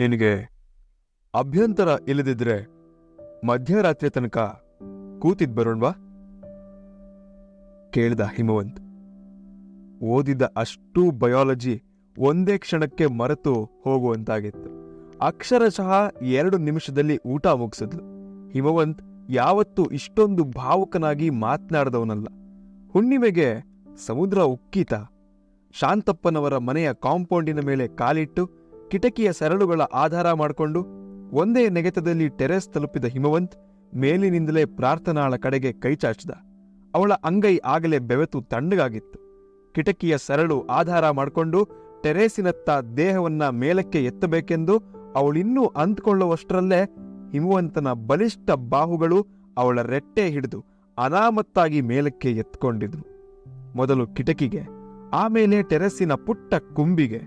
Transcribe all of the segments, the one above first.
ನಿನಗೆ ಅಭ್ಯಂತರ ಇಲ್ಲದಿದ್ರೆ ಮಧ್ಯರಾತ್ರಿ ತನಕ ಕೂತಿದ್ ಬರೋಣ್ವಾ? ಕೇಳ್ದ ಹಿಮವಂತ್. ಓದಿದ ಅಷ್ಟೂ ಬಯಾಲಜಿ ಒಂದೇ ಕ್ಷಣಕ್ಕೆ ಮರೆತು ಹೋಗುವಂತಾಗಿತ್ತು. ಅಕ್ಷರಶಃ ಎರಡು ನಿಮಿಷದಲ್ಲಿ ಊಟ ಮುಗಿಸಿದ್ಲು. ಹಿಮವಂತ್ ಯಾವತ್ತೂ ಇಷ್ಟೊಂದು ಭಾವುಕನಾಗಿ ಮಾತನಾಡದವನಲ್ಲ. ಹುಣ್ಣಿಮೆಗೆ ಸಮುದ್ರ ಉಕ್ಕೀತ. ಶಾಂತಪ್ಪನವರ ಮನೆಯ ಕಾಂಪೌಂಡಿನ ಮೇಲೆ ಕಾಲಿಟ್ಟು ಕಿಟಕಿಯ ಸರಳುಗಳ ಆಧಾರ ಮಾಡಿಕೊಂಡು ಒಂದೇ ನೆಗೆತದಲ್ಲಿ ಟೆರೆಸ್ ತಲುಪಿದ ಹಿಮವಂತ್ ಮೇಲಿನಿಂದಲೇ ಪ್ರಾರ್ಥನಾಳ ಕಡೆಗೆ ಕೈಚಾಚಿದ ಅವಳ ಅಂಗೈ ಆಗಲೇ ಬೆವೆತು ತಣ್ಣಗಾಗಿತ್ತು. ಕಿಟಕಿಯ ಸರಳು ಆಧಾರ ಮಾಡಿಕೊಂಡು ಟೆರೇಸಿನತ್ತ ದೇಹವನ್ನ ಮೇಲಕ್ಕೆ ಎತ್ತಬೇಕೆಂದು ಅವಳಿನ್ನೂ ಅಂತ್ಕೊಳ್ಳುವಷ್ಟರಲ್ಲೇ ಹಿಮವಂತನ ಬಲಿಷ್ಠ ಬಾಹುಗಳು ಅವಳ ರೆಟ್ಟೆ ಹಿಡಿದು ಅನಾಮತ್ತಾಗಿ ಮೇಲಕ್ಕೆ ಎತ್ಕೊಂಡಿದ್ರು ಮೊದಲು ಕಿಟಕಿಗೆ, ಆಮೇಲೆ ಟೆರೆಸ್ಸಿನ ಪುಟ್ಟ ಕುಂಬಿಗೆ,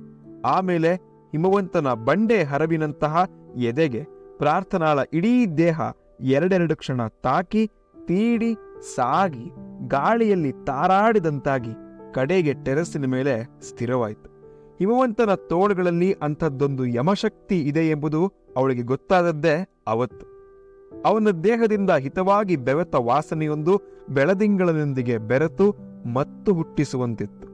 ಆಮೇಲೆ ಹಿಮವಂತನ ಬಂಡೆ ಹರವಿನಂತಹ ಎದೆಗೆ ಪ್ರಾರ್ಥನಾಳ ಇಡೀ ದೇಹ ಎರಡೆರಡು ಕ್ಷಣ ತಾಕಿ, ತೀಡಿ, ಸಾಗಿ, ಗಾಳಿಯಲ್ಲಿ ತಾರಾಡಿದಂತಾಗಿ ಕಡೆಗೆ ಟೆರೆಸ್ಸಿನ ಮೇಲೆ ಸ್ಥಿರವಾಯಿತು. ಹಿಮವಂತನ ತೋಳುಗಳಲ್ಲಿ ಅಂಥದ್ದೊಂದು ಯಮಶಕ್ತಿ ಇದೆ ಎಂಬುದು ಅವಳಿಗೆ ಗೊತ್ತಾದದ್ದೇ ಅವತ್ತು. ಅವನ ದೇಹದಿಂದ ಹಿತವಾಗಿ ಬೆವೆತ ವಾಸನೆಯೊಂದು ಬೆಳದಿಂಗಳನೊಂದಿಗೆ ಬೆರೆತು ಮತ್ತು ಹುಟ್ಟಿಸುವಂತಿತ್ತು.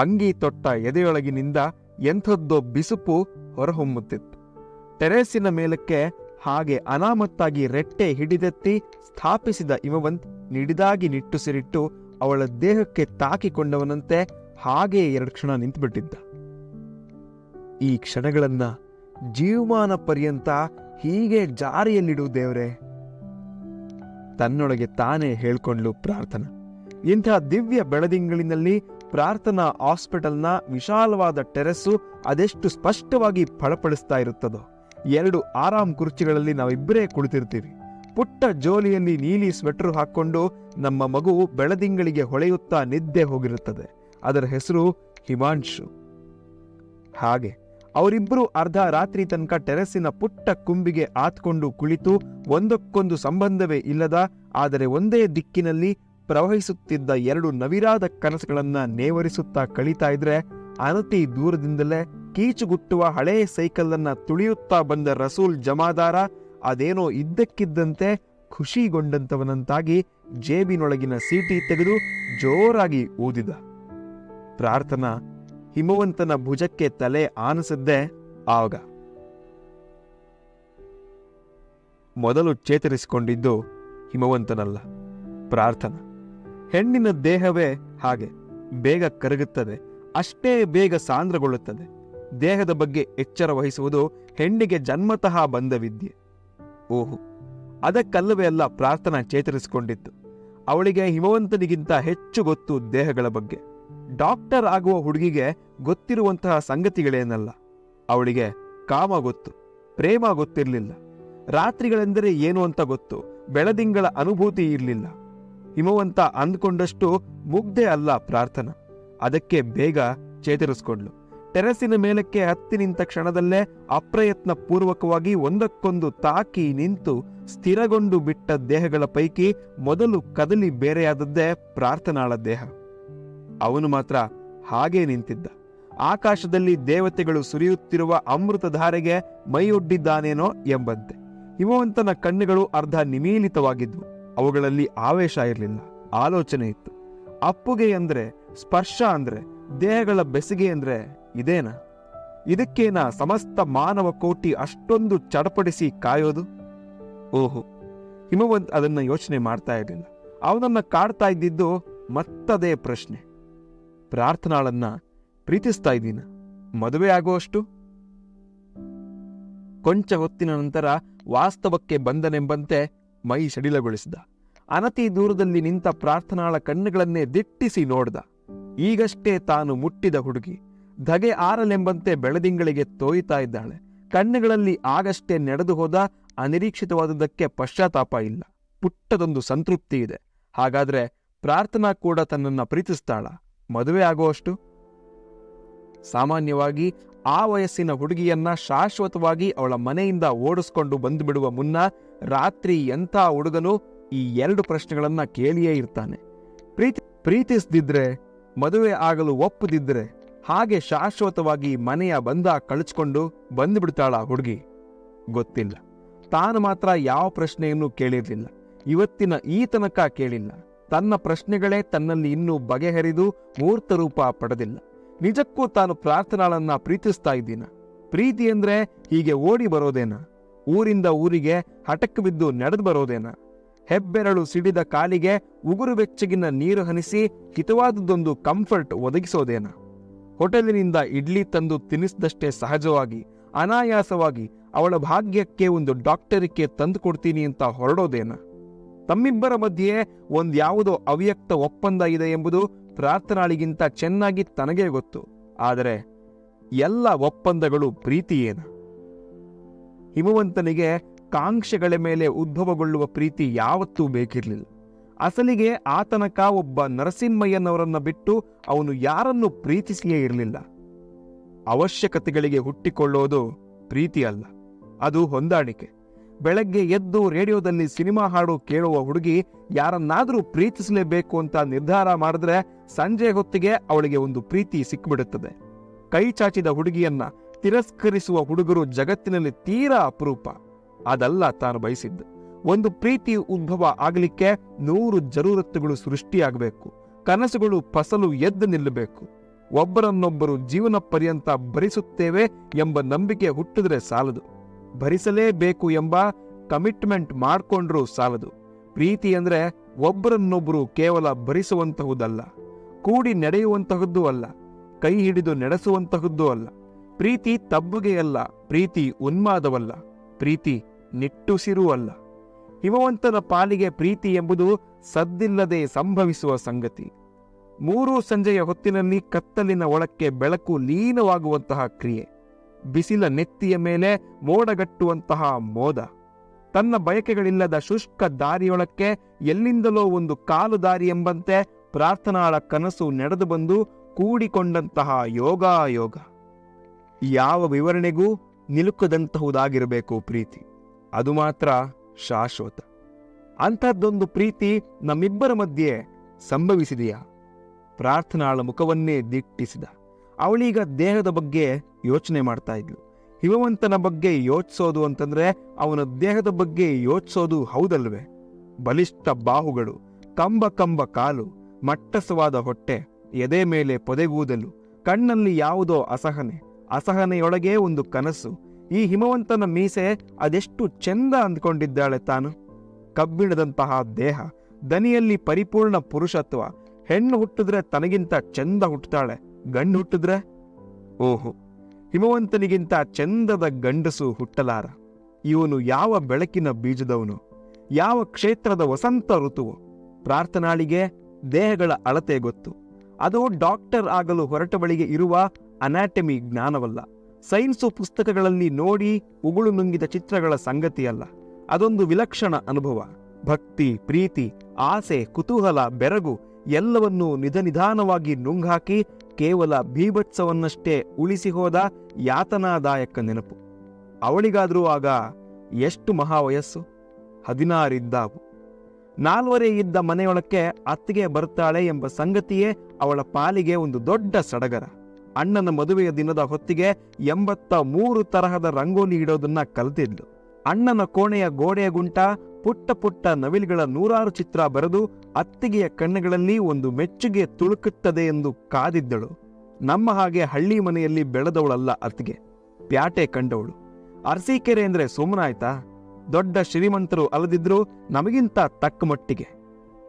ಅಂಗಿ ತೊಟ್ಟ ಎದೆಯೊಳಗಿನಿಂದ ಎಂಥದ್ದೋ ಬಿಸುಪು ಹೊರಹೊಮ್ಮುತ್ತಿತ್ತು. ಟೆರೇಸಿನ ಮೇಲಕ್ಕೆ ಹಾಗೆ ಅನಾಮತ್ತಾಗಿ ರೆಟ್ಟೆ ಹಿಡಿದೆತ್ತಿ ಸ್ಥಾಪಿಸಿದ ಇಮವಂತ್ ನಿಡಿದಾಗಿ ನಿಟ್ಟುಸಿರಿಟ್ಟು ಅವಳ ದೇಹಕ್ಕೆ ತಾಕಿಕೊಂಡವನಂತೆ ಹಾಗೇ ಎರಡು ಕ್ಷಣ ನಿಂತುಬಿಟ್ಟಿದ್ದ. ಈ ಕ್ಷಣಗಳನ್ನ ಜೀವಮಾನ ಪರ್ಯಂತ ಹೀಗೆ ಜಾರಿಯಲ್ಲಿಡು ದೇವರೇ. ತನ್ನೊಳಗೆ ತಾನೇ ಹೇಳ್ಕೊಂಡ್ಲು ಪ್ರಾರ್ಥನಾ. ಇಂಥ ದಿವ್ಯ ಬೆಳದಿಂಗಳಿನಲ್ಲಿ ಪ್ರಾರ್ಥನಾ ಹಾಸ್ಪಿಟಲ್ನ ವಿಶಾಲವಾದ ಟೆರೆಸ್ಸು ಅದೆಷ್ಟು ಸ್ಪಷ್ಟವಾಗಿ ಫಳಪಡಿಸ್ತಾ ಇರುತ್ತದೋ. ಎರಡು ಆರಾಮ್ ಕುರ್ಚಿಗಳಲ್ಲಿ ನಾವಿಬ್ಬರೇ ಕುಳಿತಿರ್ತೀವಿ. ಪುಟ್ಟ ಜೋಲಿಯಲ್ಲಿ ನೀಲಿ ಸ್ವೆಟರ್ ಹಾಕ್ಕೊಂಡು ನಮ್ಮ ಮಗು ಬೆಳದಿಂಗಳಿಗೆ ಹೊಳೆಯುತ್ತಾ ನಿದ್ದೆ ಹೋಗಿರುತ್ತದೆ. ಅದರ ಹೆಸರು ಹಿಮಾಂಶು. ಹಾಗೆ ಅವರಿಬ್ಬರು ಅರ್ಧ ರಾತ್ರಿ ತನಕ ಟೆರೆಸ್ಸಿನ ಪುಟ್ಟ ಕುಂಬಿಗೆ ಆತ್ಕೊಂಡು ಕುಳಿತು ಒಂದಕ್ಕೊಂದು ಸಂಬಂಧವೇ ಇಲ್ಲದ, ಆದರೆ ಒಂದೇ ದಿಕ್ಕಿನಲ್ಲಿ ಪ್ರವಹಿಸುತ್ತಿದ್ದ ಎರಡು ನವಿರಾದ ಕನಸುಗಳನ್ನ ನೇವರಿಸುತ್ತಾ ಕಳೀತಾ ಇದ್ರೆ ಅನತಿ ದೂರದಿಂದಲೇ ಕೀಚುಗುಟ್ಟುವ ಹಳೇ ಸೈಕಲ್ಲನ್ನ ತುಳಿಯುತ್ತಾ ಬಂದ ರಸೂಲ್ ಜಮಾದಾರ ಅದೇನೋ ಇದ್ದಕ್ಕಿದ್ದಂತೆ ಖುಷಿಗೊಂಡಂತವನಂತಾಗಿ ಜೇಬಿನೊಳಗಿನ ಸೀಟಿ ತೆಗೆದು ಜೋರಾಗಿ ಊದಿದ. ಪ್ರಾರ್ಥನಾ ಹಿಮವಂತನ ಭುಜಕ್ಕೆ ತಲೆ ಆನಿಸದ್ದೇ, ಆಗ. ಮೊದಲು ಚೇತರಿಸಿಕೊಂಡಿದ್ದು ಹಿಮವಂತನಲ್ಲ, ಪ್ರಾರ್ಥನಾ. ಹೆಣ್ಣಿನ ದೇಹವೇ ಹಾಗೆ. ಬೇಗ ಕರಗುತ್ತದೆ. ಅಷ್ಟೇ ಬೇಗ ಸಾಂದ್ರಗೊಳ್ಳುತ್ತದೆ. ದೇಹದ ಬಗ್ಗೆ ಎಚ್ಚರ ವಹಿಸುವುದು ಹೆಣ್ಣಿಗೆ ಜನ್ಮತಃ ಬಂದ ವಿದ್ಯೆ. ಓಹೋ, ಅದಕ್ಕಲ್ಲವೇ ಅಲ್ಲ ಪ್ರಾರ್ಥನಾ ಚೇತರಿಸಿಕೊಂಡಿತ್ತು. ಅವಳಿಗೆ ಹಿಮವಂತನಿಗಿಂತ ಹೆಚ್ಚು ಗೊತ್ತು ದೇಹಗಳ ಬಗ್ಗೆ. ಡಾಕ್ಟರ್ ಆಗುವ ಹುಡುಗಿಗೆ ಗೊತ್ತಿರುವಂತಹ ಸಂಗತಿಗಳೇನಲ್ಲ. ಅವಳಿಗೆ ಕಾಮ ಗೊತ್ತು, ಪ್ರೇಮ ಗೊತ್ತಿರಲಿಲ್ಲ. ರಾತ್ರಿಗಳೆಂದರೆ ಏನು ಅಂತ ಗೊತ್ತು. ಬೆಳದಿಂಗಳ ಅನುಭೂತಿ ಇರಲಿಲ್ಲ. ಹಿಮವಂತ ಅಂದ್ಕೊಂಡಷ್ಟು ಮುಗ್ಧೆ ಅಲ್ಲ ಪ್ರಾರ್ಥನಾ. ಅದಕ್ಕೆ ಬೇಗ ಚೇತರಿಸ್ಕೊಂಡ್ಲು. ಟೆರಸಿನ ಮೇಲಕ್ಕೆ ಹತ್ತಿ ನಿಂತ ಕ್ಷಣದಲ್ಲೇ ಅಪ್ರಯತ್ನ ಪೂರ್ವಕವಾಗಿ ಒಂದಕ್ಕೊಂದು ತಾಕಿ ನಿಂತು ಸ್ಥಿರಗೊಂಡು ಬಿಟ್ಟ ದೇಹಗಳ ಪೈಕಿ ಮೊದಲು ಕದಲಿ ಬೇರೆಯಾದದ್ದೇ ಪ್ರಾರ್ಥನಾಳ ದೇಹ. ಅವನು ಮಾತ್ರ ಹಾಗೇ ನಿಂತಿದ್ದ. ಆಕಾಶದಲ್ಲಿ ದೇವತೆಗಳು ಸುರಿಯುತ್ತಿರುವ ಅಮೃತಧಾರೆಗೆ ಮೈಯೊಡ್ಡಿದ್ದಾನೇನೋ ಎಂಬಂತೆ. ಹಿಮವಂತನ ಕಣ್ಣುಗಳು ಅರ್ಧ ನಿಮೀಲಿತವಾಗಿದ್ವು. ಅವುಗಳಲ್ಲಿ ಆವೇಶ ಇರಲಿಲ್ಲ, ಆಲೋಚನೆ ಇತ್ತು. ಅಪ್ಪುಗೆ ಅಂದ್ರೆ ಸ್ಪರ್ಶ ಅಂದ್ರೆ ದೇಹಗಳ ಬೆಸಿಗೆ ಅಂದರೆ ಇದೇನಾ? ಇದಕ್ಕೇನ ಸಮಸ್ತ ಮಾನವ ಕೋಟಿ ಅಷ್ಟೊಂದು ಚಡಪಡಿಸಿ ಕಾಯೋದು? ಓಹೋ, ಹಿಮವಂತ್ ಅದನ್ನ ಯೋಚನೆ ಮಾಡ್ತಾ ಇರಲಿಲ್ಲ. ಅವನನ್ನ ಕಾಡ್ತಾ ಇದ್ದಿದ್ದು ಮತ್ತದೇ ಪ್ರಶ್ನೆ. ಪ್ರಾರ್ಥನಾಳನ್ನ ಪ್ರೀತಿಸ್ತಾ ಇದ್ದೀನ? ಮದುವೆ ಆಗುವಷ್ಟು ಕೊಂಚ ಹೊತ್ತಿನ ನಂತರ ವಾಸ್ತವಕ್ಕೆ ಬಂದನೆಂಬಂತೆ ಮೈ ಸಡಿಲಗೊಳಿಸಿದ. ಅನತಿ ದೂರದಲ್ಲಿ ನಿಂತ ಪ್ರಾರ್ಥನಾಳ ಕಣ್ಣುಗಳನ್ನೇ ದಿಟ್ಟಿಸಿ ನೋಡ್ದ. ಈಗಷ್ಟೇ ತಾನು ಮುಟ್ಟಿದ ಹುಡುಗಿ. ಧಗೆ ಆರಲೆಂಬಂತೆ ಬೆಳದಿಂಗಳಿಗೆ ತೋಯ್ತಾ ಇದ್ದಾಳೆ. ಕಣ್ಣುಗಳಲ್ಲಿ ಆಗಷ್ಟೇ ನಡೆದು ಹೋದ ಅನಿರೀಕ್ಷಿತವಾದುದಕ್ಕೆ ಪಶ್ಚಾತ್ತಾಪ ಇಲ್ಲ. ಪುಟ್ಟದೊಂದು ಸಂತೃಪ್ತಿ ಇದೆ. ಹಾಗಾದ್ರೆ ಪ್ರಾರ್ಥನಾ ಕೂಡ ತನ್ನನ್ನ ಪ್ರೀತಿಸ್ತಾಳ. ಮದುವೆ ಆಗುವಷ್ಟು ಸಾಮಾನ್ಯವಾಗಿ ಆ ವಯಸ್ಸಿನ ಹುಡುಗಿಯನ್ನ ಶಾಶ್ವತವಾಗಿ ಅವಳ ಮನೆಯಿಂದ ಓಡಿಸ್ಕೊಂಡು ಬಂದುಬಿಡುವ ಮುನ್ನ ರಾತ್ರಿ ಎಂಥ ಹುಡುಗನು ಈ ಎರಡು ಪ್ರಶ್ನೆಗಳನ್ನ ಕೇಳಿಯೇ ಇರ್ತಾನೆ. ಪ್ರೀತಿ, ಪ್ರೀತಿಸದಿದ್ರೆ, ಮದುವೆ ಆಗಲು ಒಪ್ಪದಿದ್ದರೆ ಹಾಗೆ ಶಾಶ್ವತವಾಗಿ ಮನೆಯ ಬಂಧ ಕಳಿಸ್ಕೊಂಡು ಬಂದುಬಿಡ್ತಾಳ ಹುಡುಗಿ. ಗೊತ್ತಿಲ್ಲ. ತಾನು ಮಾತ್ರ ಯಾವ ಪ್ರಶ್ನೆಯನ್ನು ಕೇಳಿರಲಿಲ್ಲ. ಇವತ್ತಿನ ಈ ಕೇಳಿಲ್ಲ. ತನ್ನ ಪ್ರಶ್ನೆಗಳೇ ತನ್ನಲ್ಲಿ ಇನ್ನೂ ಬಗೆಹರಿದು ಮೂರ್ತ ರೂಪ ಪಡೆದಿಲ್ಲ. ನಿಜಕ್ಕೂ ತಾನು ಪ್ರಾರ್ಥನಾಳನ್ನ ಪ್ರೀತಿಸ್ತಾ ಇದ್ದೀನ? ಪ್ರೀತಿ ಅಂದ್ರೆ ಹೀಗೆ ಓಡಿ ಬರೋದೇನ? ಊರಿಂದ ಊರಿಗೆ ಹಠಕ್ಕೆ ಬಿದ್ದು ನಡೆದು ಬರೋದೇನ? ಹೆಬ್ಬೆರಳು ಸಿಡಿದ ಕಾಲಿಗೆ ಉಗುರು ಬೆಚ್ಚಗಿನ ನೀರು ಹನಿಸಿ ಹಿತವಾದದ್ದೊಂದು ಕಂಫರ್ಟ್ ಒದಗಿಸೋದೇನ? ಹೋಟೆಲಿನಿಂದ ಇಡ್ಲಿ ತಂದು ತಿನ್ನಿಸಿದಷ್ಟೇ ಸಹಜವಾಗಿ, ಅನಾಯಾಸವಾಗಿ ಅವಳ ಭಾಗ್ಯಕ್ಕೆ ಒಂದು ಡಾಕ್ಟರಿಕೆ ತಂದು ಕೊಡ್ತೀನಿ ಅಂತ ಹೊರಡೋದೇನ? ತಮ್ಮಿಬ್ಬರ ಮಧ್ಯೆ ಒಂದ್ಯಾವುದೋ ಅವ್ಯಕ್ತ ಒಪ್ಪಂದ ಇದೆ ಎಂಬುದು ಪ್ರಾರ್ಥನಾಳಿಗಿಂತ ಚೆನ್ನಾಗಿ ತನಗೇ ಗೊತ್ತು. ಆದರೆ ಎಲ್ಲ ಒಪ್ಪಂದಗಳು ಪ್ರೀತಿಯೇನ? ಹಿಮವಂತನಿಗೆ ಕಾಂಕ್ಷೆಗಳ ಮೇಲೆ ಉದ್ಭವಗೊಳ್ಳುವ ಪ್ರೀತಿ ಯಾವತ್ತೂ ಬೇಕಿರಲಿಲ್ಲ. ಅಸಲಿಗೆ ಆತನಕ ಒಬ್ಬ ನರಸಿಂಹಯ್ಯನವರನ್ನ ಬಿಟ್ಟು ಅವನು ಯಾರನ್ನು ಪ್ರೀತಿಸಿಯೇ ಇರಲಿಲ್ಲ. ಅವಶ್ಯಕತೆಗಳಿಗೆ ಹುಟ್ಟಿಕೊಳ್ಳೋದು ಪ್ರೀತಿ ಅಲ್ಲ, ಅದು ಹೊಂದಾಣಿಕೆ. ಬೆಳಗ್ಗೆ ಎದ್ದು ರೇಡಿಯೋದಲ್ಲಿ ಸಿನಿಮಾ ಹಾಡು ಕೇಳುವ ಹುಡುಗಿ ಯಾರನ್ನಾದರೂ ಪ್ರೀತಿಸಲೇಬೇಕು ಅಂತ ನಿರ್ಧಾರ ಮಾಡಿದ್ರೆ ಸಂಜೆ ಹೊತ್ತಿಗೆ ಅವಳಿಗೆ ಒಂದು ಪ್ರೀತಿ ಸಿಕ್ಕಿಬಿಡುತ್ತದೆ ಕೈ ಚಾಚಿದ ಹುಡುಗಿಯನ್ನ ತಿರಸ್ಕರಿಸುವ ಹುಡುಗರು ಜಗತ್ತಿನಲ್ಲಿ ತೀರಾ ಅಪರೂಪ. ಅದಲ್ಲ ತಾನು ಬಯಸಿದ್ದು. ಒಂದು ಪ್ರೀತಿ ಉದ್ಭವ ಆಗಲಿಕ್ಕೆ ನೂರು ಜರೂರತ್ತುಗಳು ಸೃಷ್ಟಿಯಾಗಬೇಕು. ಕನಸುಗಳು ಫಸಲು ಎದ್ದು ನಿಲ್ಲಬೇಕು. ಒಬ್ಬರನ್ನೊಬ್ಬರು ಜೀವನ ಪರ್ಯಂತ ಭರಿಸುತ್ತೇವೆ ಎಂಬ ನಂಬಿಕೆ ಹುಟ್ಟಿದ್ರೆ ಸಾಲದು. ಭರಿಸಲೇಬೇಕು ಎಂಬ ಕಮಿಟ್ಮೆಂಟ್ ಮಾಡಿಕೊಂಡ್ರೂ ಸಾಲದು. ಪ್ರೀತಿ ಅಂದ್ರೆ ಒಬ್ಬರನ್ನೊಬ್ಬರು ಕೇವಲ ಭರಿಸುವಂತಹುದಲ್ಲ. ಕೂಡಿ ನಡೆಯುವಂತಹದ್ದೂ ಅಲ್ಲ. ಕೈ ಹಿಡಿದು ನಡೆಸುವಂತಹದ್ದು ಅಲ್ಲ. ಪ್ರೀತಿ ತಬ್ಬುಗೆಯಲ್ಲ, ಪ್ರೀತಿ ಉನ್ಮಾದವಲ್ಲ. ಪ್ರೀತಿ ನಿಟ್ಟುಸಿರೂ ಅಲ್ಲ ಹಿಮವಂತನ ಪಾಲಿಗೆ ಪ್ರೀತಿ ಎಂಬುದು ಸದ್ದಿಲ್ಲದೆ ಸಂಭವಿಸುವ ಸಂಗತಿ. ಮೂರು ಸಂಜೆಯ ಹೊತ್ತಿನಲ್ಲಿ ಕತ್ತಲಿನ ಒಳಕ್ಕೆ ಬೆಳಕು ಲೀನವಾಗುವಂತಹ ಕ್ರಿಯೆ. ಬಿಸಿಲ ನೆತ್ತಿಯ ಮೇಲೆ ಮೋಡಗಟ್ಟುವಂತಹ ಮೋದ. ತನ್ನ ಬಯಕೆಗಳಿಲ್ಲದ ಶುಷ್ಕ ದಾರಿಯೊಳಕ್ಕೆ ಎಲ್ಲಿಂದಲೋ ಒಂದು ಕಾಲು ದಾರಿ ಎಂಬಂತೆ ಪ್ರಾರ್ಥನಾಳ ಕನಸು ನಡೆದು ಬಂದು ಕೂಡಿಕೊಂಡಂತಹ ಯೋಗಾಯೋಗ. ಯಾವ ವಿವರಣೆಗೂ ನಿಲುಕದಂತಹುದಾಗಿರಬೇಕು ಪ್ರೀತಿ. ಅದು ಮಾತ್ರ ಶಾಶ್ವತ. ಅಂಥದ್ದೊಂದು ಪ್ರೀತಿ ನಮ್ಮಿಬ್ಬರ ಮಧ್ಯೆ ಸಂಭವಿಸಿದೆಯಾ? ಪ್ರಾರ್ಥನಾಳ ಮುಖವನ್ನೇ ದಿಟ್ಟಿಸಿದ. ಅವಳೀಗ ದೇಹದ ಬಗ್ಗೆ ಯೋಚನೆ ಮಾಡ್ತಾ ಇದ್ಲು. ಹಿಮವಂತನ ಬಗ್ಗೆ ಯೋಚಿಸೋದು ಅಂತಂದ್ರೆ ಅವನ ದೇಹದ ಬಗ್ಗೆ ಯೋಚಿಸೋದು ಹೌದಲ್ವೇ? ಬಲಿಷ್ಠ ಬಾಹುಗಳು, ಕಂಬ ಕಂಬ ಕಾಲು, ಮಟ್ಟಸವಾದ ಹೊಟ್ಟೆ, ಎದೆ ಮೇಲೆ ಪೊದೆಗೂದಲು, ಕಣ್ಣಲ್ಲಿ ಯಾವುದೋ ಅಸಹನೆ, ಅಸಹನೆಯೊಳಗೆ ಒಂದು ಕನಸು ಈ ಹಿಮವಂತನ ಮೀಸೆ ಅದೆಷ್ಟು ಚೆಂದ ಅಂದ್ಕೊಂಡಿದ್ದಾಳೆ ತಾನು. ಕಬ್ಬಿಣದಂತಹ ದೇಹ, ದನಿಯಲ್ಲಿ ಪರಿಪೂರ್ಣ ಪುರುಷತ್ವ, ಹೆಣ್ಣು ಹುಟ್ಟಿದ್ರೆ ತನಗಿಂತ ಚೆಂದ ಹುಟ್ಟುತ್ತಾಳೆ ಗಂಡು ಹುಟ್ಟಿದ್ರೆ? ಓಹೋ, ಹಿಮವಂತನಿಗಿಂತ ಚೆಂದದ ಗಂಡಸು ಹುಟ್ಟಲಾರ. ಇವನು ಯಾವ ಬೆಳಕಿನ ಬೀಜದವನು? ಯಾವ ಕ್ಷೇತ್ರದ ವಸಂತ ಋತುವು? ಪ್ರಾರ್ಥನಾಳಿಗೆ ದೇಹಗಳ ಅಳತೆ ಗೊತ್ತು. ಅದು ಡಾಕ್ಟರ್ ಆಗಲು ಹೊರಟವಳಿಗೆ ಇರುವ ಅನಾಟಮಿ ಜ್ಞಾನವಲ್ಲ. ಸೈನ್ಸು ಪುಸ್ತಕಗಳಲ್ಲಿ ನೋಡಿ ಉಗುಳು ನುಂಗಿದ ಚಿತ್ರಗಳ ಸಂಗತಿಯಲ್ಲ. ಅದೊಂದು ವಿಲಕ್ಷಣ ಅನುಭವ. ಭಕ್ತಿ, ಪ್ರೀತಿ, ಆಸೆ, ಕುತೂಹಲ, ಬೆರಗು ಎಲ್ಲವನ್ನೂ ನಿಧನಿಧಾನವಾಗಿ ನುಂಗ್ಹಾಕಿ ಕೇವಲ ಭೀಭತ್ಸವನ್ನಷ್ಟೇ ಉಳಿಸಿ ಹೋದ ಯಾತನಾದಾಯಕ ನೆನಪು. ಅವಳಿಗಾದರೂ ಆಗ ಎಷ್ಟು ಮಹಾವಯಸ್ಸು? ಹದಿನಾರಿದ್ದಾವು ನಾಲ್ವರೆ ಇದ್ದ ಮನೆಯೊಳಕ್ಕೆ ಅತ್ತಿಗೆ ಬರ್ತಾಳೆ ಎಂಬ ಸಂಗತಿಯೇ ಅವಳ ಪಾಲಿಗೆ ಒಂದು ದೊಡ್ಡ ಸಡಗರ. ಅಣ್ಣನ ಮದುವೆಯ ದಿನದ ಹೊತ್ತಿಗೆ ಎಂಬತ್ತ ಮೂರು ತರಹದ ರಂಗೋಲಿ ಇಡೋದನ್ನ ಕಲ್ತಿದ್ಲು. ಅಣ್ಣನ ಕೋಣೆಯ ಗೋಡೆಯ ಗುಂಟ, ಪುಟ್ಟ ಪುಟ್ಟ ನವಿಲುಗಳ ನೂರಾರು ಚಿತ್ರ ಬರೆದು ಅತ್ತಿಗೆಯ ಕಣ್ಣುಗಳಲ್ಲಿ ಒಂದು ಮೆಚ್ಚುಗೆ ತುಳುಕುತ್ತದೆ ಎಂದು ಕಾದಿದ್ದಳು. ನಮ್ಮ ಹಾಗೆ ಹಳ್ಳಿ ಮನೆಯಲ್ಲಿ ಬೆಳೆದವಳಲ್ಲ ಅತ್ತಿಗೆ. ಪ್ಯಾಟೆ ಕಂಡವಳು. ಅರಸೀಕೆರೆ ಅಂದ್ರೆ ಸುಮ್ಮನಾಯ್ತಾ ದೊಡ್ಡ ಶ್ರೀಮಂತರು ಅಲ್ಲದಿದ್ರು ನಮಗಿಂತ ತಕ್ಕ ಮಟ್ಟಿಗೆ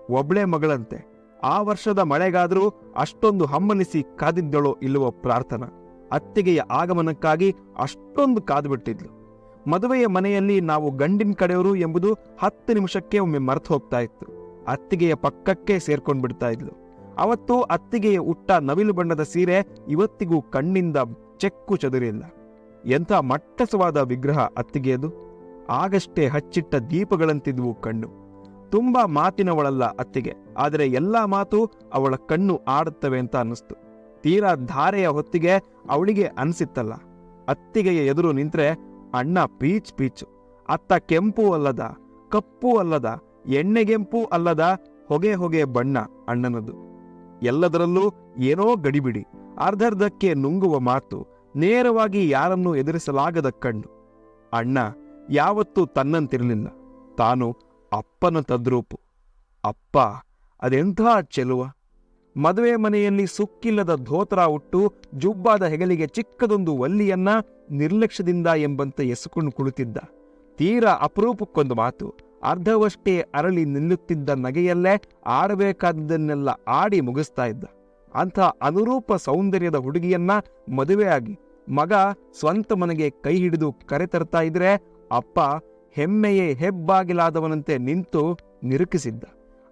ಒಬ್ಳೆ ಮಗಳಂತೆ. ಆ ವರ್ಷದ ಮಳೆಗಾದರೂ ಅಷ್ಟೊಂದು ಹಮ್ಮನಿಸಿ ಕಾದಿದ್ದಳೋ ಇಲ್ಲವೋ ಪ್ರಾರ್ಥನಾ. ಅತ್ತಿಗೆಯ ಆಗಮನಕ್ಕಾಗಿ ಅಷ್ಟೊಂದು ಕಾದುಬಿಟ್ಟಿದ್ಲು. ಮದುವೆಯ ಮನೆಯಲ್ಲಿ ನಾವು ಗಂಡಿನ ಕಡೆಯವರು ಎಂಬುದು ಹತ್ತು ನಿಮಿಷಕ್ಕೆ ಒಮ್ಮೆ ಮರೆತು ಹೋಗ್ತಾ ಇತ್ತು. ಅತ್ತಿಗೆಯ ಪಕ್ಕಕ್ಕೆ ಸೇರ್ಕೊಂಡು ಬಿಡ್ತಾ ಇದ್ಲು. ಅವತ್ತು ಅತ್ತಿಗೆಯ ಉಟ್ಟ ನವಿಲು ಬಣ್ಣದ ಸೀರೆ ಇವತ್ತಿಗೂ ಕಣ್ಣಿಂದ ಚೆಕ್ಕು ಚದುರಿಲ್ಲ. ಎಂಥ ಮಟ್ಟಸವಾದ ವಿಗ್ರಹ ಅತ್ತಿಗೆಯದು. ಆಗಷ್ಟೇ ಹಚ್ಚಿಟ್ಟ ದೀಪಗಳಂತಿದ್ವು ಕಣ್ಣು. ತುಂಬಾ ಮಾತಿನವಳಲ್ಲ ಅತ್ತಿಗೆ, ಆದರೆ ಎಲ್ಲಾ ಮಾತು ಅವಳ ಕಣ್ಣು ಆಡುತ್ತವೆ ಅಂತ ಅನ್ನಿಸ್ತು. ತೀರಾ ಧಾರೆಯ ಹೊತ್ತಿಗೆ ಅವಳಿಗೆ ಅನ್ಸಿತ್ತಲ್ಲ. ಅತ್ತಿಗೆಯ ಎದುರು ನಿಂತ್ರೆ ಅಣ್ಣ ಪೀಚ್ ಪೀಚು, ಅತ್ತ ಕೆಂಪು ಅಲ್ಲದ, ಕಪ್ಪು ಅಲ್ಲದ ಎಣ್ಣೆಗೆಂಪು ಅಲ್ಲದ ಹೊಗೆ ಹೊಗೆ ಬಣ್ಣ ಅಣ್ಣನದು. ಎಲ್ಲದರಲ್ಲೂ ಏನೋ ಗಡಿಬಿಡಿ, ಅರ್ಧರ್ಧಕ್ಕೆ ನುಂಗುವ ಮಾತು, ನೇರವಾಗಿ ಯಾರನ್ನೂ ಎದುರಿಸಲಾಗದ ಕಣ್ಣು. ಅಣ್ಣ ಯಾವತ್ತೂ ತನ್ನಂತಿರಲಿಲ್ಲ. ತಾನು ಅಪ್ಪನ ತದ್ರೂಪು. ಅಪ್ಪ, ಅದೆಂಥ ಚೆಲುವ? ಮದುವೆ ಮನೆಯಲ್ಲಿ ಸುಕ್ಕಿಲ್ಲದ ಧೋತ್ರ ಉಟ್ಟು ಜುಬ್ಬಾದ ಹೆಗಲಿಗೆ ಚಿಕ್ಕದೊಂದು ವಲ್ಲಿಯನ್ನ ನಿರ್ಲಕ್ಷ್ಯದಿಂದ ಎಂಬಂತೆ ಎಸುಕೊಂಡು ಕುಳಿತಿದ್ದ. ತೀರ ಅಪರೂಪಕ್ಕೊಂದು ಮಾತು. ಅರ್ಧವಷ್ಟೇ ಅರಳಿ ನಿಲ್ಲುತ್ತಿದ್ದ ನಗೆಯಲ್ಲೇ ಆಡಬೇಕಾದದನ್ನೆಲ್ಲ ಆಡಿ ಮುಗಿಸ್ತಾ ಇದ್ದ. ಅಂಥ ಅನುರೂಪ ಸೌಂದರ್ಯದ ಹುಡುಗಿಯನ್ನ ಮದುವೆಯಾಗಿ ಮಗ ಸ್ವಂತ ಮನೆಗೆ ಕೈ ಹಿಡಿದು ಕರೆತರ್ತಾ ಇದ್ರೆ, ಅಪ್ಪ ಹೆಮ್ಮೆಯೇ ಹೆಬ್ಬಾಗಿಲಾದವನಂತೆ ನಿಂತು ನಿರುಕಿಸಿದ್ದ.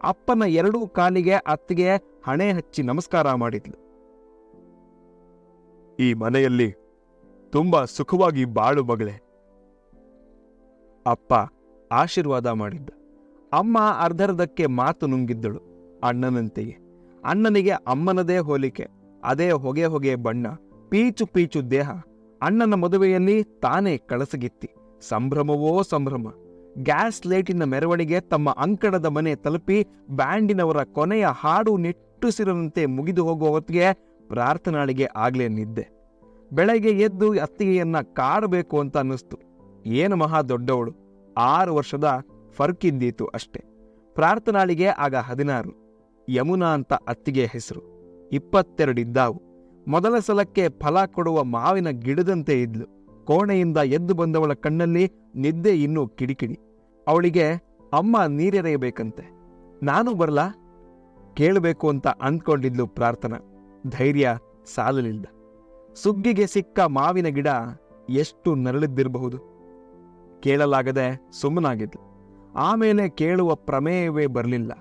ಅಪ್ಪನ ಎರಡೂ ಕಾಲಿಗೆ ಅತ್ತಿಗೆ ಹಣೆ ಹಚ್ಚಿ ನಮಸ್ಕಾರ ಮಾಡಿದ್ಲು. ಈ ಮನೆಯಲ್ಲಿ ತುಂಬಾ ಸುಖವಾಗಿ ಬಾಳು ಮಗಳೇ. ಅಪ್ಪ ಆಶೀರ್ವಾದ ಮಾಡಿದ್ದ. ಅಮ್ಮ ಅರ್ಧರ್ಧಕ್ಕೆ ಮಾತು ನುಂಗಿದ್ದಳು ಅಣ್ಣನಂತೆಯೇ. ಅಣ್ಣನಿಗೆ ಅಮ್ಮನದೇ ಹೋಲಿಕೆ, ಅದೇ ಹೊಗೆ ಹೊಗೆ ಬಣ್ಣ, ಪೀಚು ಪೀಚು ದೇಹ. ಅಣ್ಣನ ಮದುವೆಯಲ್ಲಿ ತಾನೇ ಕಳಸಗಿತ್ತಿ ಸಂಭ್ರಮವೋ ಸಂಭ್ರಮ. ಗ್ಯಾಸ್ ಲೈಟಿನ ಮೆರವಣಿಗೆ ತಮ್ಮ ಅಂಕಣದ ಮನೆ ತಲುಪಿ ಬ್ಯಾಂಡಿನವರ ಕೊನೆಯ ಹಾಡು ನಿಟ್ಟುಸಿರದಂತೆ ಮುಗಿದು ಹೋಗುವ ಹೊತ್ತಿಗೆ ಪ್ರಾರ್ಥನಾಳಿಗೆ ಆಗ್ಲೇ ನಿದ್ದೆ. ಬೆಳಗ್ಗೆ ಎದ್ದು ಅತ್ತಿಗೆಯನ್ನ ಕಾಡಬೇಕು ಅಂತ ಅನ್ನಿಸ್ತು. ಏನು ಮಹಾ ದೊಡ್ಡವಳು. ಆರು ವರ್ಷದ ಫರ್ಕಿದ್ದೀತು ಅಷ್ಟೆ. ಪ್ರಾರ್ಥನಾಳಿಗೆ ಆಗ ಹದಿನಾರು. ಯಮುನಾ ಅಂತ ಅತ್ತಿಗೆ ಹೆಸರು. ಇಪ್ಪತ್ತೆರಡಿದ್ದಾವು ಮೊದಲ ಸಲಕ್ಕೆ ಫಲ ಕೊಡುವ ಮಾವಿನ ಗಿಡದಂತೆ ಇದ್ಲು. ಕೋಣೆಯಿಂದ ಎದ್ದು ಬಂದವಳ ಕಣ್ಣಲ್ಲಿ ನಿದ್ದೆ ಇನ್ನೂ ಕಿಡಿಕಿಡಿ. ಅವಳಿಗೆ, ಅಮ್ಮ, ನೀರೆರೆಯಬೇಕಂತೆ. ನಾನು ಬರಲಾ? ಕೇಳಬೇಕು ಅಂತ ಅಂದ್ಕೊಂಡಿದ್ಲು ಪ್ರಾರ್ಥನಾ. ಧೈರ್ಯ ಸಾಲಲಿಲ್ಲ. ಸುಗ್ಗಿಗೆ ಸಿಕ್ಕ ಮಾವಿನ ಗಿಡ ಎಷ್ಟು ನರಳಿದ್ದಿರಬಹುದು. ಕೇಳಲಾಗದೆ ಸುಮ್ಮನಾಗಿದ್ಲು. ಆಮೇಲೆ ಕೇಳುವ ಪ್ರಮೇಯವೇ ಬರಲಿಲ್ಲ.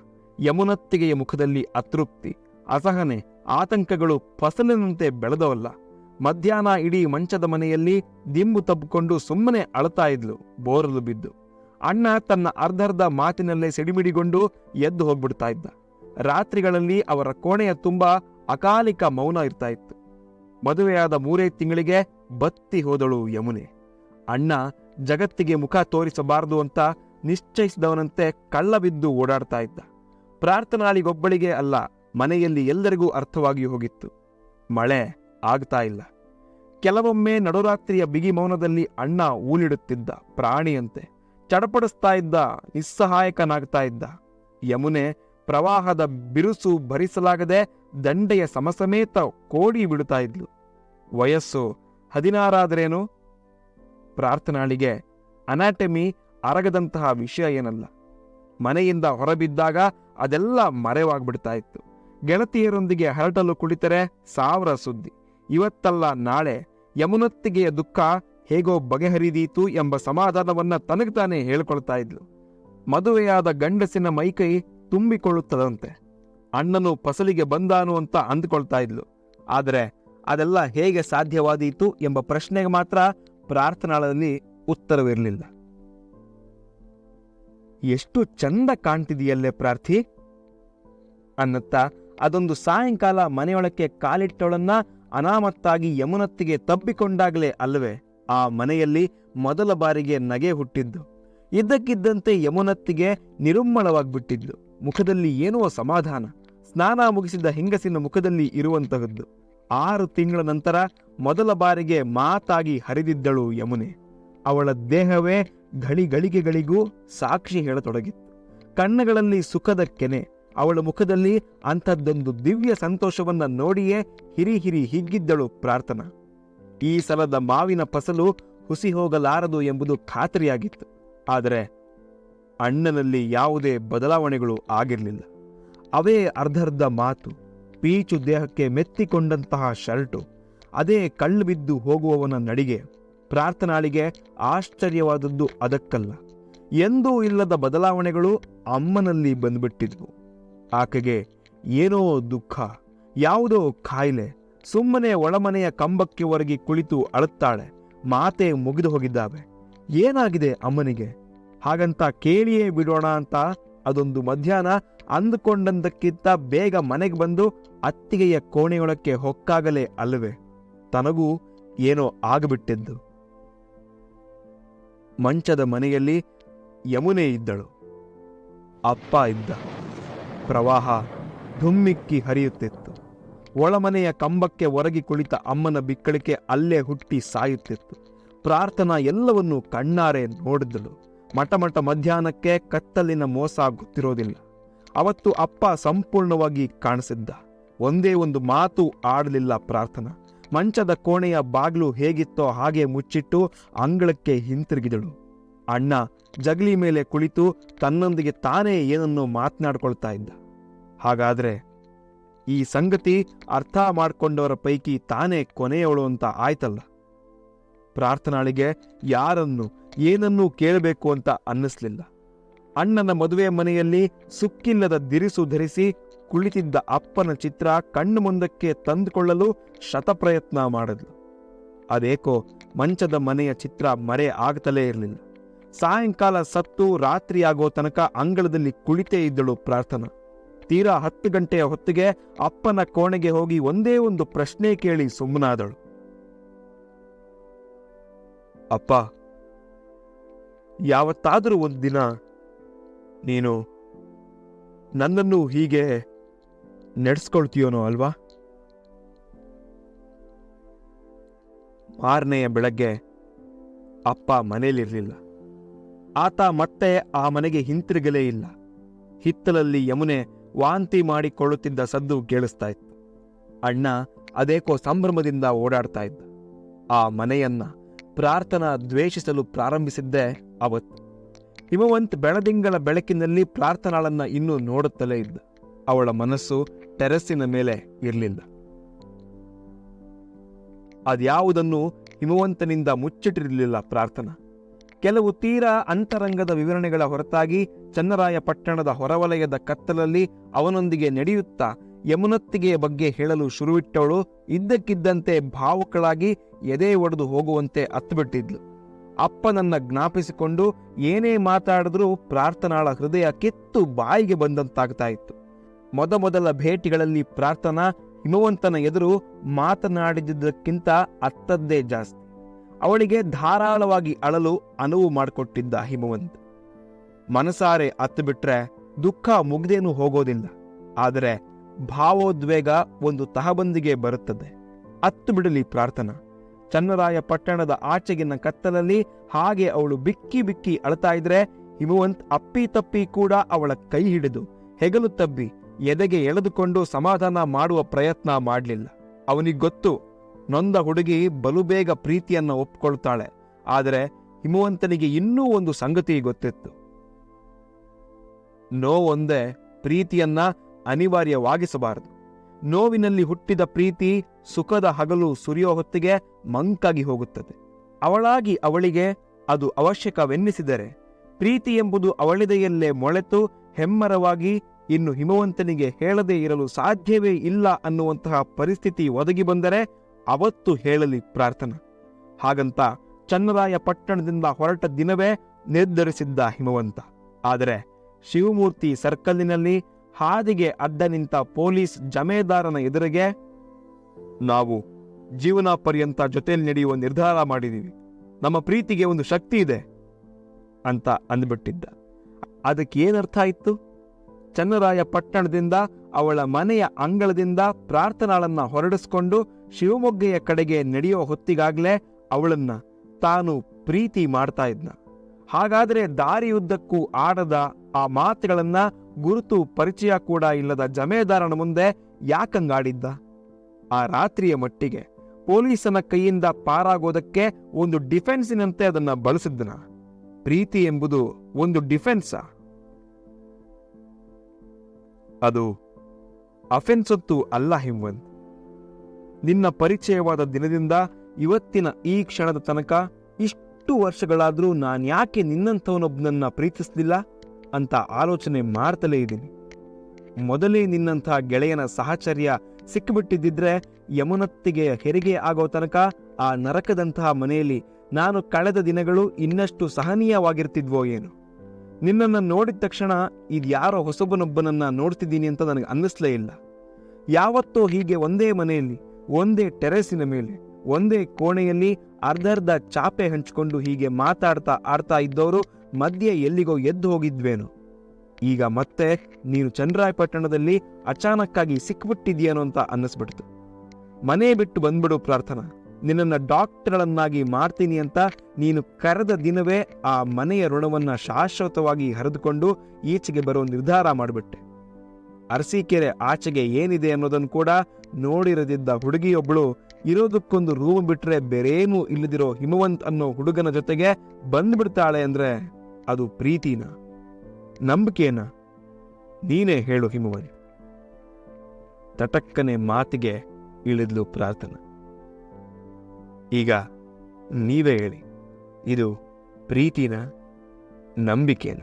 ಯಮುನತ್ತಿಗೆಯ ಮುಖದಲ್ಲಿ ಅತೃಪ್ತಿ, ಅಸಹನೆ, ಆತಂಕಗಳು ಫಸಲಿನಂತೆ ಬೆಳೆದವಲ್ಲ. ಮಧ್ಯಾಹ್ನ ಇಡೀ ಮಂಚದ ಮನೆಯಲ್ಲಿ ದಿಂಬು ತಬ್ಬಿಕೊಂಡು ಸುಮ್ಮನೆ ಅಳತಾ ಇದ್ಲು, ಬೋರಲು ಬಿದ್ದು. ಅಣ್ಣ ತನ್ನ ಅರ್ಧರ್ಧ ಮಾತಿನಲ್ಲೇ ಸಿಡಿಮಿಡಿಗೊಂಡು ಎದ್ದು ಹೋಗ್ಬಿಡ್ತಾ ಇದ್ದ. ರಾತ್ರಿಗಳಲ್ಲಿ ಅವರ ಕೋಣೆಯ ತುಂಬ ಅಕಾಲಿಕ ಮೌನ ಇರ್ತಾ ಇತ್ತು. ಮದುವೆಯಾದ ಮೂರೇ ತಿಂಗಳಿಗೆ ಬತ್ತಿ ಹೋದಳು ಯಮುನೆ. ಅಣ್ಣ ಜಗತ್ತಿಗೆ ಮುಖ ತೋರಿಸಬಾರದು ಅಂತ ನಿಶ್ಚಯಿಸಿದವನಂತೆ ಕಳ್ಳ ಬಿದ್ದು ಓಡಾಡ್ತಾ ಇದ್ದ. ಪ್ರಾರ್ಥನಾಳಿಗೊಬ್ಬಳಿಗೆ ಅಲ್ಲ, ಮನೆಯಲ್ಲಿ ಎಲ್ಲರಿಗೂ ಅರ್ಥವಾಗಿ ಹೋಗಿತ್ತು. ಮಳೆ ಆಗ್ತಾ ಇಲ್ಲ. ಕೆಲವೊಮ್ಮೆ ನಡುರಾತ್ರಿಯ ಬಿಗಿ ಮೌನದಲ್ಲಿ ಅಣ್ಣ ಊಲಿಡುತ್ತಿದ್ದ ಪ್ರಾಣಿಯಂತೆ ಚಡಪಡಿಸ್ತಾ ಇದ್ದ, ನಿಸ್ಸಹಾಯಕನಾಗ್ತಾ ಇದ್ದ. ಯಮುನೆ ಪ್ರವಾಹದ ಬಿರುಸು ಭರಿಸಲಾಗದೆ ದಂಡೆಯ ಸಮಸಮೇತ ಕೋಡಿ ಬಿಡುತ್ತಾ ಇದ್ಲು. ವಯಸ್ಸು ಹದಿನಾರಾದರೇನು? ಪ್ರಾರ್ಥನಾಳಿಗೆ ಅನಾಟಮಿ ಅರಗದಂತಹ ವಿಷಯ ಏನಲ್ಲ. ಮನೆಯಿಂದ ಹೊರಬಿದ್ದಾಗ ಅದೆಲ್ಲ ಮರೆವಾಗ್ಬಿಡ್ತಾ ಇತ್ತು. ಗೆಳತಿಯರೊಂದಿಗೆ ಹರಟಲು ಕುಳಿತರೆ ಸಾವಿರ ಸುದ್ದಿ. ಇವತ್ತಲ್ಲ ನಾಳೆ ಯಮುನತ್ತಿಗೆಯ ದುಃಖ ಹೇಗೋ ಬಗೆಹರಿದೀತು ಎಂಬ ಸಮಾಧಾನವನ್ನ ತಾನೇ ಹೇಳ್ಕೊಳ್ತಾ ಇದ್ಲು. ಮದುವೆಯಾದ ಗಂಡಸಿನ ಮೈಕೈ ತುಂಬಿಕೊಳ್ಳುತ್ತದಂತೆ. ಅಣ್ಣನು ಫಸಲಿಗೆ ಬಂದಾನು ಅಂತ ಅಂದುಕೊಳ್ತಾ ಇದ್ಲು. ಆದರೆ ಅದೆಲ್ಲ ಹೇಗೆ ಸಾಧ್ಯವಾದೀತು ಎಂಬ ಪ್ರಶ್ನೆಗೆ ಮಾತ್ರ ಪ್ರಾರ್ಥನಾಳದಲ್ಲಿ ಉತ್ತರವಿರಲಿಲ್ಲ. ಎಷ್ಟು ಚಂದ ಕಾಣ್ತಿದೆಯಲ್ಲೇ ಪ್ರಾರ್ಥಿ? ಅನ್ನತ್ತಾ ಅದೊಂದು ಸಾಯಂಕಾಲ ಮನೆಯೊಳಕ್ಕೆ ಕಾಲಿಟ್ಟವಳನ್ನ ಅನಾಮತ್ತಾಗಿ ಯಮುನತ್ತಿಗೆ ತಬ್ಬಿಕೊಂಡಾಗಲೇ ಅಲ್ಲವೇ? ಆ ಮನೆಯಲ್ಲಿ ಮೊದಲ ಬಾರಿಗೆ ನಗೆ ಹುಟ್ಟಿದ್ದು. ಇದ್ದಕ್ಕಿದ್ದಂತೆ ಯಮುನತ್ತಿಗೆ ನಿರುಮ್ಮಳವಾಗ್ಬಿಟ್ಟಿದ್ಲು ಮುಖದಲ್ಲಿ ಏನೋ ಸಮಾಧಾನ. ಸ್ನಾನ ಮುಗಿಸಿದ ಹೆಂಗಸಿನ ಮುಖದಲ್ಲಿ ಇರುವಂತಹದ್ದು. ಆರು ತಿಂಗಳ ನಂತರ ಮೊದಲ ಬಾರಿಗೆ ಮಾತಾಗಿ ಹರಿದಿದ್ದಳು ಯಮುನೆ. ಅವಳ ದೇಹವೇ ಗಳಿಗಳಿಗೆಗಳಿಗೂ ಸಾಕ್ಷಿ ಹೇಳತೊಡಗಿತ್ತು. ಕಣ್ಣುಗಳಲ್ಲಿ ಸುಖದ ಕೆನೆ. ಅವಳ ಮುಖದಲ್ಲಿ ಅಂಥದ್ದೊಂದು ದಿವ್ಯ ಸಂತೋಷವನ್ನ ನೋಡಿಯೇ ಹಿರಿ ಹಿರಿ ಹಿಗ್ಗಿದ್ದಳು ಪ್ರಾರ್ಥನಾ. ಈ ಸಲದ ಮಾವಿನ ಫಸಲು ಹುಸಿ ಹೋಗಲಾರದು ಎಂಬುದು ಖಾತರಿಯಾಗಿತ್ತು. ಆದರೆ ಅಣ್ಣನಲ್ಲಿ ಯಾವುದೇ ಬದಲಾವಣೆಗಳು ಆಗಿರಲಿಲ್ಲ. ಅವೇ ಅರ್ಧರ್ಧ ಮಾತು, ಪೀಚು ದೇಹಕ್ಕೆ ಮೆತ್ತಿಕೊಂಡಂತಹ ಶರ್ಟು, ಅದೇ ಕಳ್ಳು ಬಿದ್ದು ಹೋಗುವವನ ನಡಿಗೆ. ಪ್ರಾರ್ಥನಾಳಿಗೆ ಆಶ್ಚರ್ಯವಾದದ್ದು ಅದಕ್ಕಲ್ಲ. ಎಂದೂ ಇಲ್ಲದ ಬದಲಾವಣೆಗಳು ಅಮ್ಮನಲ್ಲಿ ಬಂದ್ಬಿಟ್ಟಿದ್ವು. ಆಕೆಗೆ ಏನೋ ದುಃಖ, ಯಾವುದೋ ಕಾಯಿಲೆ ಸುಮ್ಮನೆ ಒಳಮನೆಯ ಕಂಬಕ್ಕೆ ಒರಗಿ ಕುಳಿತು ಅಳುತ್ತಾಳೆ. ಮಾತೆ ಮುಗಿದು ಹೋಗಿದ್ದಾವೆ. ಏನಾಗಿದೆ ಅಮ್ಮನಿಗೆ? ಹಾಗಂತ ಕೇಳಿಯೇ ಬಿಡೋಣ ಅಂತ ಅದೊಂದು ಮಧ್ಯಾಹ್ನ ಅಂದುಕೊಂಡಂದಕ್ಕಿಂತ ಬೇಗ ಮನೆಗೆ ಬಂದು ಅತ್ತಿಗೆಯ ಕೋಣೆಯೊಳಕ್ಕೆ ಹೊಕ್ಕಾಗಲೇ ಅಲ್ಲವೇ. ತನಗೂ ಏನೋ ಆಗಬಿಟ್ಟಿದ್ದು. ಮಂಚದ ಮನೆಯಲ್ಲಿ ಯಮುನೆ ಇದ್ದಳು. ಅಪ್ಪ ಇದ್ದ. ಪ್ರವಾಹ ಧುಮ್ಮಿಕ್ಕಿ ಹರಿಯುತ್ತಿತ್ತು. ಒಳಮನೆಯ ಕಂಬಕ್ಕೆ ಒರಗಿ ಕುಳಿತ ಅಮ್ಮನ ಬಿಕ್ಕಳಿಕೆ ಅಲ್ಲೇ ಹುಟ್ಟಿ ಸಾಯುತ್ತಿತ್ತು. ಪ್ರಾರ್ಥನಾ ಎಲ್ಲವನ್ನೂ ಕಣ್ಣಾರೆ ನೋಡಿದಳು. ಮಟಮಟ ಮಧ್ಯಾಹ್ನಕ್ಕೆ ಕತ್ತಲಿನ ಮೋಸ ಗೊತ್ತಿರೋದಿಲ್ಲ. ಅವತ್ತು ಅಪ್ಪ ಸಂಪೂರ್ಣವಾಗಿ ಕಾಣಿಸಿದ್ದ. ಒಂದೇ ಒಂದು ಮಾತು ಆಡಲಿಲ್ಲ ಪ್ರಾರ್ಥನಾ. ಮಂಚದ ಕೋಣೆಯ ಬಾಗಿಲು ಹೇಗಿತ್ತೋ ಹಾಗೆ ಮುಚ್ಚಿಟ್ಟು ಅಂಗಳಕ್ಕೆ ಹಿಂತಿರುಗಿದಳು. ಅಣ್ಣ ಜಗಲಿ ಮೇಲೆ ಕುಳಿತು ತನ್ನೊಂದಿಗೆ ತಾನೇ ಏನನ್ನು ಮಾತನಾಡ್ಕೊಳ್ತಾ ಇದ್ದ. ಹಾಗಾದ್ರೆ ಈ ಸಂಗತಿ ಅರ್ಥ ಮಾಡಿಕೊಂಡವರ ಪೈಕಿ ತಾನೇ ಕೊನೆಯವಳು ಅಂತ ಆಯ್ತಲ್ಲ? ಪ್ರಾರ್ಥನಾಳಿಗೆ ಯಾರನ್ನು, ಏನನ್ನೂ ಕೇಳಬೇಕು ಅಂತ ಅನ್ನಿಸ್ಲಿಲ್ಲ. ಅಣ್ಣನ ಮದುವೆ ಮನೆಯಲ್ಲಿ ಸುಕ್ಕಿಲ್ಲದ ದಿರಿಸು ಧರಿಸಿ ಕುಳಿತಿದ್ದ ಅಪ್ಪನ ಚಿತ್ರ ಕಣ್ಣು ಮುಂದಕ್ಕೆ ತಂದುಕೊಳ್ಳಲು ಶತಪ್ರಯತ್ನ ಮಾಡಿದ್ಲು. ಅದೇಕೋ ಮಂಚದ ಮನೆಯ ಚಿತ್ರ ಮರೆ ಆಗ್ತಲೇ ಇರಲಿಲ್ಲ. ಸಾಯಂಕಾಲ ಸತ್ತು ರಾತ್ರಿಯಾಗೋ ತನಕ ಅಂಗಳದಲ್ಲಿ ಕುಳಿತೇ ಇದ್ದಳು ಪ್ರಾರ್ಥನಾ. ತೀರಾ ಹತ್ತು ಗಂಟೆಯ ಹೊತ್ತಿಗೆ ಅಪ್ಪನ ಕೋಣೆಗೆ ಹೋಗಿ ಒಂದೇ ಒಂದು ಪ್ರಶ್ನೆ ಕೇಳಿ ಸುಮ್ಮನಾದಳು. ಅಪ್ಪ, ಯಾವತ್ತಾದರೂ ಒಂದು ದಿನ ನೀನು ನನ್ನನ್ನು ಹೀಗೆ ನಡೆಸ್ಕೊಳ್ತೀಯೋನೋ ಅಲ್ವಾ? ಮಾರನೆಯ ಬೆಳಗ್ಗೆ ಅಪ್ಪ ಮನೇಲಿರಲಿಲ್ಲ ಆತ ಮತ್ತೆ ಆ ಮನೆಗೆ ಹಿಂತಿರುಗಲೇ ಇಲ್ಲ. ಹಿತ್ತಲಲ್ಲಿ ಯಮುನೆ ವಾಂತಿ ಮಾಡಿಕೊಳ್ಳುತ್ತಿದ್ದ ಸದ್ದು ಕೇಳಿಸ್ತಾ ಇತ್ತು ಅಣ್ಣ ಅದೇಕೋ ಸಂಭ್ರಮದಿಂದ ಓಡಾಡ್ತಾ ಇದ್ದ ಆ ಮನೆಯನ್ನ ಪ್ರಾರ್ಥನಾ ದ್ವೇಷಿಸಲು ಪ್ರಾರಂಭಿಸಿದ್ದೇ ಅವತ್ತು. ಹಿಮವಂತ್ ಬೆಳದಿಂಗಳ ಬೆಳಕಿನಲ್ಲಿ ಪ್ರಾರ್ಥನಾಳನ್ನ ಇನ್ನೂ ನೋಡುತ್ತಲೇ ಇದ್ದ. ಅವಳ ಮನಸ್ಸು ಟೆರೆಸ್ಸಿನ ಮೇಲೆ ಇರಲಿಲ್ಲ. ಅದ್ಯಾವುದನ್ನು ಹಿಮವಂತನಿಂದ ಮುಚ್ಚಿಟ್ಟಿರಲಿಲ್ಲ ಪ್ರಾರ್ಥನಾ. ಕೆಲವು ತೀರಾ ಅಂತರಂಗದ ವಿವರಣೆಗಳ ಹೊರತಾಗಿ ಚನ್ನರಾಯ ಪಟ್ಟಣದ ಹೊರವಲಯದ ಕತ್ತಲಲ್ಲಿ ಅವನೊಂದಿಗೆ ನಡೆಯುತ್ತಾ ಯಮುನತ್ತಿಗೆಯ ಬಗ್ಗೆ ಹೇಳಲು ಶುರುವಿಟ್ಟವಳು ಇದ್ದಕ್ಕಿದ್ದಂತೆ ಭಾವುಕಳಾಗಿ ಎದೆ ಒಡೆದು ಹೋಗುವಂತೆ ಅತ್ತುಬಿಟ್ಟಿದ್ಲು. ಅಪ್ಪನನ್ನ ಜ್ಞಾಪಿಸಿಕೊಂಡು ಏನೇ ಮಾತಾಡಿದ್ರೂ ಪ್ರಾರ್ಥನಾಳ ಹೃದಯ ಕೆತ್ತು ಬಾಯಿಗೆ ಬಂದಂತಾಗ್ತಾ ಇತ್ತು ಮೊದಮೊದಲ ಭೇಟಿಗಳಲ್ಲಿ ಪ್ರಾರ್ಥನಾ ಹಿಮವಂತನ ಎದುರು ಮಾತನಾಡಿದ್ದಕ್ಕಿಂತ ಅತ್ತದ್ದೇ ಜಾಸ್ತಿ. ಅವಳಿಗೆ ಧಾರಾಳವಾಗಿ ಅಳಲು ಅನುವು ಮಾಡಿಕೊಟ್ಟಿದ್ದ ಹಿಮವಂತ್. ಮನಸಾರೆ ಅತ್ತು ಬಿಟ್ರೆ ದುಃಖ ಮುಗ್ದೇನೂ ಹೋಗೋದಿಲ್ಲ. ಆದರೆ ಭಾವೋದ್ವೇಗ ಒಂದು ತಹಬಂದಿಗೆ ಬರುತ್ತದೆ. ಅತ್ತು ಬಿಡಲಿ ಪ್ರಾರ್ಥನಾ. ಚನ್ನರಾಯ ಪಟ್ಟಣದ ಆಚೆಗಿನ ಕತ್ತಲಲ್ಲಿ ಹಾಗೆ ಅವಳು ಬಿಕ್ಕಿ ಬಿಕ್ಕಿ ಅಳ್ತಾ ಇದ್ರೆ ಹಿಮವಂತ್ ಅಪ್ಪಿ ತಪ್ಪಿ ಕೂಡ ಅವಳ ಕೈ ಹಿಡಿದು ಹೆಗಲು ತಬ್ಬಿ ಎದೆಗೆ ಎಳೆದುಕೊಂಡು ಸಮಾಧಾನ ಮಾಡುವ ಪ್ರಯತ್ನ ಮಾಡಲಿಲ್ಲ. ಅವನಿಗೆ ಗೊತ್ತು ನೊಂದ ಹುಡುಗಿ ಬಲು ಬೇಗ ಪ್ರೀತಿಯನ್ನ ಒಪ್ಕೊಳ್ತಾಳೆ. ಆದರೆ ಹಿಮವಂತನಿಗೆ ಇನ್ನೂ ಒಂದು ಸಂಗತಿ ಗೊತ್ತಿತ್ತು. ನೋವೊಂದೇ ಪ್ರೀತಿಯನ್ನ ಅನಿವಾರ್ಯವಾಗಿಸಬಾರದು. ನೋವಿನಲ್ಲಿ ಹುಟ್ಟಿದ ಪ್ರೀತಿ ಸುಖದ ಹಗಲು ಸುರಿಯೋ ಹೊತ್ತಿಗೆ ಮಂಕಾಗಿ ಹೋಗುತ್ತದೆ. ಅವಳಾಗಿ ಅವಳಿಗೆ ಅದು ಅವಶ್ಯಕವೆನ್ನಿಸಿದರೆ ಪ್ರೀತಿ ಎಂಬುದು ಅವಳಿದೆಯಲ್ಲೇ ಮೊಳೆತು ಹೆಮ್ಮರವಾಗಿ ಇನ್ನು ಹಿಮವಂತನಿಗೆ ಹೇಳದೇ ಇರಲು ಸಾಧ್ಯವೇ ಇಲ್ಲ ಅನ್ನುವಂತಹ ಪರಿಸ್ಥಿತಿ ಒದಗಿ ಬಂದರೆ ಅವತ್ತು ಹೇಳಲಿ ಪ್ರಾರ್ಥನಾ. ಹಾಗಂತ ಚನ್ನರಾಯ ಪಟ್ಟಣದಿಂದ ಹೊರಟ ದಿನವೇ ನಿರ್ಧರಿಸಿದ್ದ ಹಿಮವಂತ. ಆದರೆ ಶಿವಮೂರ್ತಿ ಸರ್ಕಲ್ಲಿನಲ್ಲಿ ಹಾದಿಗೆ ಅಡ್ಡ ನಿಂತ ಪೊಲೀಸ್ ಜಮೇದಾರನ ಎದುರಿಗೆ ನಾವು ಜೀವನ ಪರ್ಯಂತ ಜೊತೆಯಲ್ಲಿ ನಡೆಯುವ ನಿರ್ಧಾರ ಮಾಡಿದೀವಿ. ನಮ್ಮ ಪ್ರೀತಿಗೆ ಒಂದು ಶಕ್ತಿ ಇದೆ ಅಂತ ಅಂದ್ಬಿಟ್ಟಿದ್ದ. ಅದಕ್ಕೆ ಏನರ್ಥ ಇತ್ತು ಚನ್ನರಾಯ ಪಟ್ಟಣದಿಂದ ಅವಳ ಮನೆಯ ಅಂಗಳದಿಂದ ಪ್ರಾರ್ಥನಾಳನ್ನ ಹೊರಡಿಸ್ಕೊಂಡು ಶಿವಮೊಗ್ಗೆಯ ಕಡೆಗೆ ನಡೆಯೋ ಹೊತ್ತಿಗಾಗ್ಲೇ ಅವಳನ್ನ ತಾನು ಪ್ರೀತಿ ಮಾಡ್ತಾ ಇದ್ನ. ಹಾಗಾದ್ರೆ ದಾರಿಯುದ್ದಕ್ಕೂ ಆಡದ ಆ ಮಾತುಗಳನ್ನ ಗುರುತು ಪರಿಚಯ ಕೂಡ ಇಲ್ಲದ ಜಮೇದಾರನ ಮುಂದೆ ಯಾಕಂಗಾಡಿದ್ದ? ಆ ರಾತ್ರಿಯ ಮಟ್ಟಿಗೆ ಪೊಲೀಸನ ಕೈಯಿಂದ ಪಾರಾಗೋದಕ್ಕೆ ಒಂದು ಡಿಫೆನ್ಸಿನಂತೆ ಅದನ್ನ ಬಳಸಿದ್ದನ ಪ್ರೀತಿ ಎಂಬುದು ಒಂದು ಡಿಫೆನ್ಸಾ? ಅದು ಅಫೆನ್ಸೊತ್ತು ಅಲ್ಲ ಹಿಮ್ವಂತ್ ನಿನ್ನ ಪರಿಚಯವಾದ ದಿನದಿಂದ ಇವತ್ತಿನ ಈ ಕ್ಷಣದ ತನಕ ಇಷ್ಟು ವರ್ಷಗಳಾದರೂ ನಾನು ಯಾಕೆ ನಿನ್ನಂಥವನೊಬ್ಬನನ್ನ ಪ್ರೀತಿಸಲಿಲ್ಲ ಅಂತ ಆಲೋಚನೆ ಮಾಡ್ತಲೇ ಇದ್ದೀನಿ. ಮೊದಲೇ ನಿನ್ನಂಥ ಗೆಳೆಯನ ಸಹಚರ್ಯ ಸಿಕ್ಕಿಬಿಟ್ಟಿದ್ದಿದ್ರೆ ಯಮುನತ್ತಿಗೆ ಹೆರಿಗೆ ಆಗೋ ತನಕ ಆ ನರಕದಂತಹ ಮನೆಯಲ್ಲಿ ನಾನು ಕಳೆದ ದಿನಗಳು ಇನ್ನಷ್ಟು ಸಹನೀಯವಾಗಿರ್ತಿದ್ವೋ ಏನು. ನಿನ್ನನ್ನು ನೋಡಿದ ತಕ್ಷಣ ಇದು ಯಾರೋ ಹೊಸಬನೊಬ್ಬನನ್ನ ನೋಡ್ತಿದ್ದೀನಿ ಅಂತ ನನಗೆ ಅನ್ನಿಸ್ಲೇ ಇಲ್ಲ. ಯಾವತ್ತೋ ಹೀಗೆ ಒಂದೇ ಮನೆಯಲ್ಲಿ, ಒಂದೇ ಟೆರೆಸಿನ ಮೇಲೆ, ಒಂದೇ ಕೋಣೆಯಲ್ಲಿ ಅರ್ಧರ್ಧ ಚಾಪೆ ಹಂಚಿಕೊಂಡು ಹೀಗೆ ಮಾತಾಡ್ತಾ ಆಡ್ತಾ ಇದ್ದವರು ಮಧ್ಯೆ ಎಲ್ಲಿಗೋ ಎದ್ದು ಹೋಗಿದ್ವೇನು. ಈಗ ಮತ್ತೆ ನೀನು ಚಂದ್ರಾಯಪಟ್ಟಣದಲ್ಲಿ ಅಚಾನಕ್ಕಾಗಿ ಸಿಕ್ಬಿಟ್ಟಿದ್ಯೇನೋ ಅಂತ ಅನ್ನಿಸ್ಬಿಡ್ತು. ಮನೆ ಬಿಟ್ಟು ಬಂದ್ಬಿಡು ಪ್ರಾರ್ಥನಾ. ನಿನ್ನನ್ನು ಡಾಕ್ಟರ್ಗಳನ್ನಾಗಿ ಮಾಡ್ತೀನಿ ಅಂತ ನೀನು ಕರೆದ ದಿನವೇ ಆ ಮನೆಯ ಋಣವನ್ನು ಶಾಶ್ವತವಾಗಿ ಹರಿದುಕೊಂಡು ಈಚೆಗೆ ಬರೋ ನಿರ್ಧಾರ ಮಾಡಿಬಿಟ್ಟೆ. ಅರಸೀಕೆರೆ ಆಚೆಗೆ ಏನಿದೆ ಅನ್ನೋದನ್ನು ಕೂಡ ನೋಡಿರದಿದ್ದ ಹುಡುಗಿಯೊಬ್ಬಳು ಇರೋದಕ್ಕೊಂದು ರೂಮ್ ಬಿಟ್ರೆ ಬೇರೇನೂ ಇಲ್ಲದಿರೋ ಹಿಮವಂತ್ ಅನ್ನೋ ಹುಡುಗನ ಜೊತೆಗೆ ಬಂದ್ಬಿಡ್ತಾಳೆ ಅಂದ್ರೆ ಅದು ಪ್ರೀತಿನ? ನಂಬಿಕೆನ? ನೀನೇ ಹೇಳು ಹಿಮವಂತ್ ತಟಕ್ಕನೆ ಮಾತಿಗೆ ಇಳಿದ್ಲು ಪ್ರಾರ್ಥನಾ. ಈಗ ನೀವೇ ಹೇಳಿ ಇದು ಪ್ರೀತಿನ ನಂಬಿಕೆನ